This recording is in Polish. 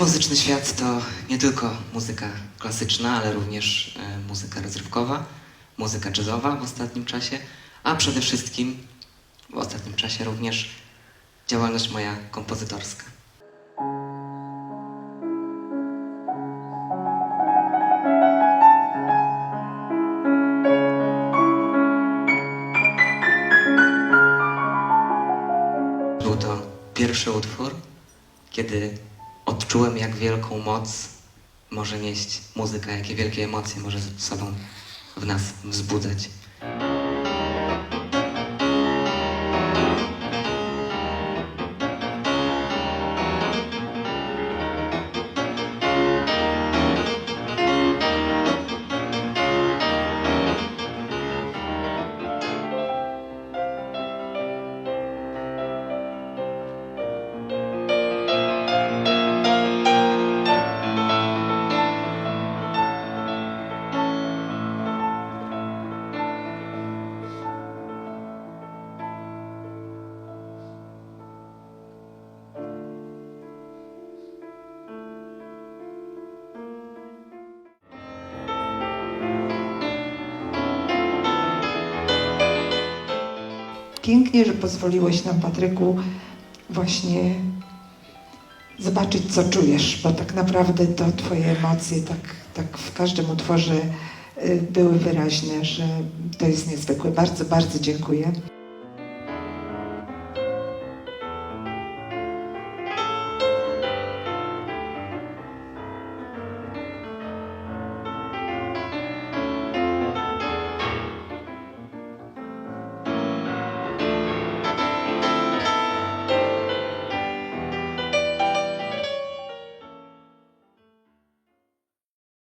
Muzyczny świat to nie tylko muzyka klasyczna, ale również e, muzyka rozrywkowa, muzyka jazzowa w ostatnim czasie, a przede wszystkim w ostatnim czasie również działalność moja kompozytorska. Był to pierwszy utwór, kiedy odczułem, jak wielką moc może nieść muzyka, jakie wielkie emocje może sobą w nas wzbudzać. Pięknie, że pozwoliłeś nam, Patryku, właśnie zobaczyć, co czujesz, bo tak naprawdę to Twoje emocje tak, tak w każdym utworze y, były wyraźne, że to jest niezwykłe. Bardzo, bardzo dziękuję.